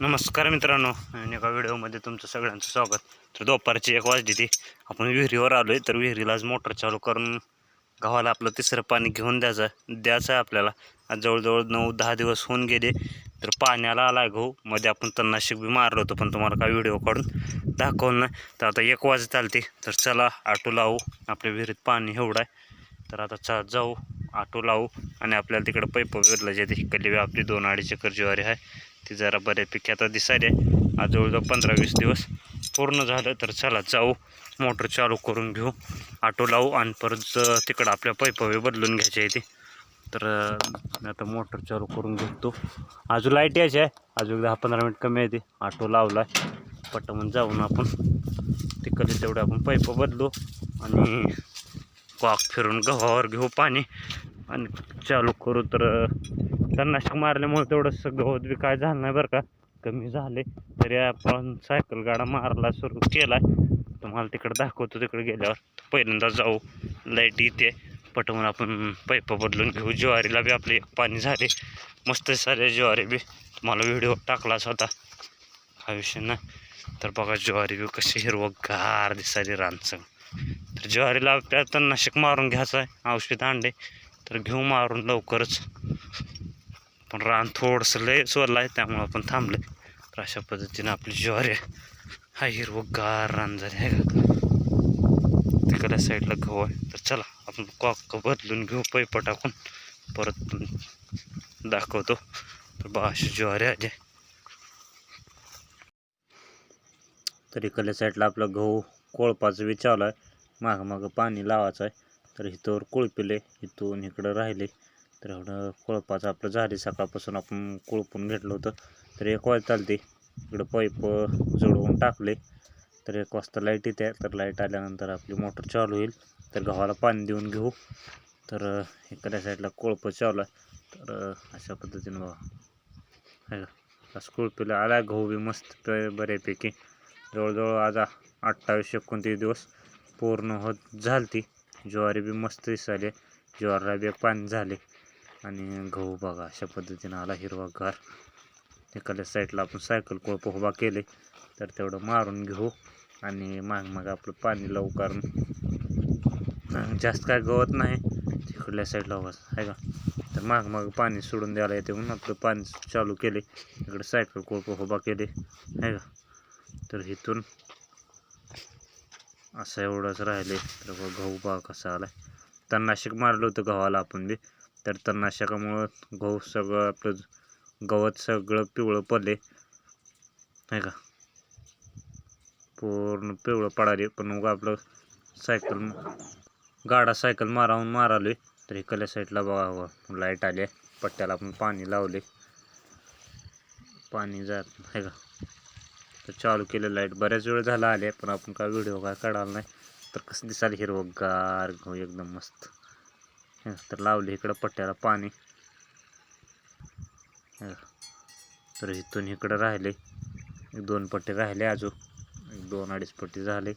नमस्कार मित्रांनो आणि एका व्हिडिओमध्ये तुमचं सगळ्यांचं स्वागत. तर दुपारची एक वाजली ती. आपण विहिरीवर आलो आहे तर विहिरीला आज मोटर चालू करून गावाला आपलं तिसरं पाणी घेऊन द्यायचं द्यायचं आहे आपल्याला. आज जवळजवळ नऊ दहा दिवस होऊन गेले तर पाण्याला आला गहू. मध्ये आपण तणनाशक बी मारलं होतं पण तुम्हाला काय व्हिडिओ काढून दाखवून नाही. तर आता एक वाजत आलती. तर चला आटो लावू. आपल्या विहिरीत पाणी एवढं आहे. तर आता चला जाऊ आटो लावू. आणि आपल्याला तिकडं पैप विरला ते इकडली बी आपली दोन अडीच एकर ज्वारी आहे. ती जरा बऱ्यापैकी आता दिसायला. आहे आज जवळजवळ पंधरा वीस दिवस पूर्ण झालं तर चला जाऊ. मोटर चालू करून घेऊ. ऑटो लावू आणि परत तिकडं आपल्या पैपवे बदलून घ्यायचे आहे ते. तर मी आता मोटर चालू करून घेतो. अजून लाइट यायची आहे. अजून दहा पंधरा मिनिट कमी आहे ती. ऑटो लावला आहे पटवून जाऊन आपण तिकडे तेवढे आपण पैप बदलू आणि वाघ फिरून गव्हावर घेऊ पाणी. आणि चालू करू तर तणनाशक मारल्यामुळे तेवढं गवत बी काय झालं नाही बरं का. कमी झाले. तरी आपण सायकल गाडा मारायला सुरू केला. तुम्हाला तिकडं दाखवतो तिकडे गेल्यावर. पहिल्यांदा जाऊ. लाइट येते. पटवून आपण पैप बदलून घेऊ. ज्वारीला बी आपले पाणी झाले. मस्त सारे ज्वारी बी. तुम्हाला व्हिडिओ टाकलाच होता. हा विषय नाही. तर बघा ज्वारी बी कशी हिरवगार दिसायली रानसंग. तर ज्वारीला आपल्या तणनाशक मारून घ्यायचं आहे. औषध आणले. तर घेऊ मारून लवकरच. पण रान थोडंसं लय सोडलं आहे त्यामुळं आपण थांबलं तर अशा पद्धतीनं आपली ज्वारी हा हिरवगार रान झाली आहे का? तिकडल्या साईडला गहू आहे. तर चला आपण कॉक बदलून घेऊ पैप टाकून. परत दाखवतो. तर बा अशी ज्वारी आली तर इकडल्या साईडला आपलं गहू कोळपाचं विचारलं आहे. मागं मागं पाणी लावायचं आहे. तर हिथवर कोळपिले इथून इकडं राहिले. तर एवढं कोळपाचं आपलं झाली. सकाळपासून आपण कोळपून घेतलं होतं. तर एक वाजता चालते इकडं पाईप जोडवून टाकले. तर एक वाजता लाइट येते. तर लाइट आल्यानंतर आपली मोटर चालू होईल. तर गव्हाला पाणी देऊन घेऊ. तर इकडल्या साईडला कोळपं चालू आहे. तर अशा पद्धतीनं बघा. आहे का कोळपीला आला गहू बी मस्त प- बऱ्यापैकी. जवळजवळ आज अठ्ठावीस एकोणतीस दिवस पूर्ण होत झालती. ज्वारी बी मस्त दिसायली. ज्वारीला बी पाणी झाले. आणि गहू बघा अशा पद्धतीनं आला हिरवागार. एखाद्या साईडला आपण सायकल कोळप उभा केले तर तेवढं मारून घेऊ आणि माग मग आपलं पाणी लावू. कारण जास्त काय गवत नाही. तिकडल्या साईडला उभा आहे का? तर माग माग पाणी सोडून द्यायला येते म्हणून आपलं पाणी चालू केले. इकडे सायकल कोळप उभा केले. आहे का? तर इथून असं एवढंच राहिले तर गहू बघा कसा आला तणनाशक मारलं होतं गव्हाला आपण बी. तर तणनाशकामुळं गहू सगळं आपलं गवत सगळं पिवळं पडले नाही का? पूर्ण पिवळं पडाले पण मग आपलं सायकल गाडा सायकल मारावून मारालोय. तर इकडल्या साईडला बघा हो, लाइट आली आहे. पट्ट्याला आपण पाणी लावले पाणी जात नाही का? तर चालू केलं लाइट बऱ्याच वेळ झाला आले पण आपण काय व्हिडिओ काय काढायला नाही. तर कसं दिसाल हिरवगार गहू हो, एकदम मस्त. हे तर लावले इकडं पट्ट्याला पाणी. तर इथून इकडं राहिले. दोन पट्टे राहिले अजून. एक दोन अडीच पट्टी झाले.